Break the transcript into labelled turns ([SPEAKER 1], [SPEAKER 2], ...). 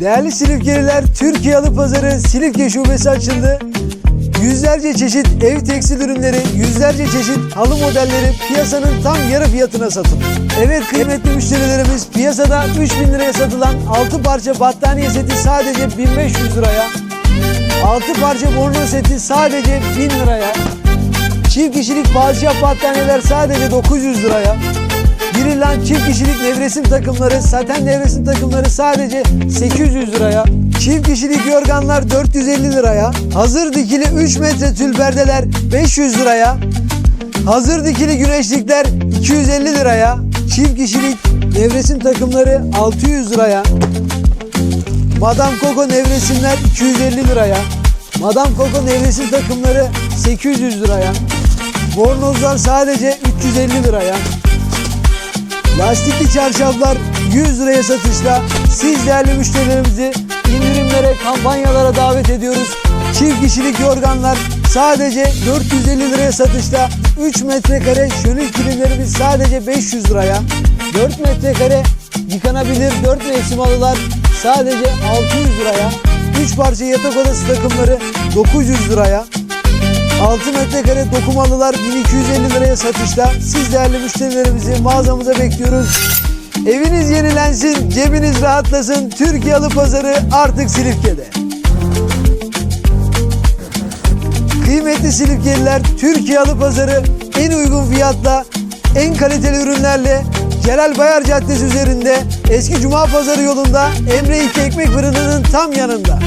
[SPEAKER 1] Değerli Silifkeliler, Türkiye Alı Pazarı Silifke Şubesi açıldı. Yüzlerce çeşit ev tekstil ürünleri, yüzlerce çeşit halı modelleri piyasanın tam yarı fiyatına satılıyor. Evet kıymetli müşterilerimiz piyasada 3000 liraya satılan 6 parça battaniye seti sadece 1500 liraya, 6 parça borno seti sadece 1000 liraya, çift kişilik padişah battaniyeler sadece 900 liraya, çift kişilik nevresim takımları, saten nevresim takımları sadece 800 liraya. Çift kişilik yorganlar 450 liraya. Hazır dikili 3 metre tül perdeler 500 liraya. Hazır dikili güneşlikler 250 liraya. Çift kişilik nevresim takımları 600 liraya. Madame Coco nevresimler 250 liraya. Madame Coco nevresim takımları 800 liraya. Bornozlar sadece 350 liraya. Lastikli çarşaflar 100 liraya satışta. Siz değerli müşterilerimizi indirimlere, kampanyalara davet ediyoruz. Çift kişilik yorganlar sadece 450 liraya satışta. 3 metrekare şönül kilimlerimiz sadece 500 liraya. 4 metrekare yıkanabilir 4 mevsim halılar sadece 600 liraya. 3 parça yatak odası takımları 900 liraya. 6 metrekare dokumalılar 1250 liraya satışta. Siz değerli müşterilerimizi mağazamıza bekliyoruz. Eviniz yenilensin, cebiniz rahatlasın. Türkiye Alı Pazarı artık Silifke'de. Kıymetli Silifkeliler, Türkiye Alı Pazarı en uygun fiyatla, en kaliteli ürünlerle Celal Bayar Caddesi üzerinde eski Cuma Pazarı yolunda Emre İki Ekmek Fırını'nın tam yanında.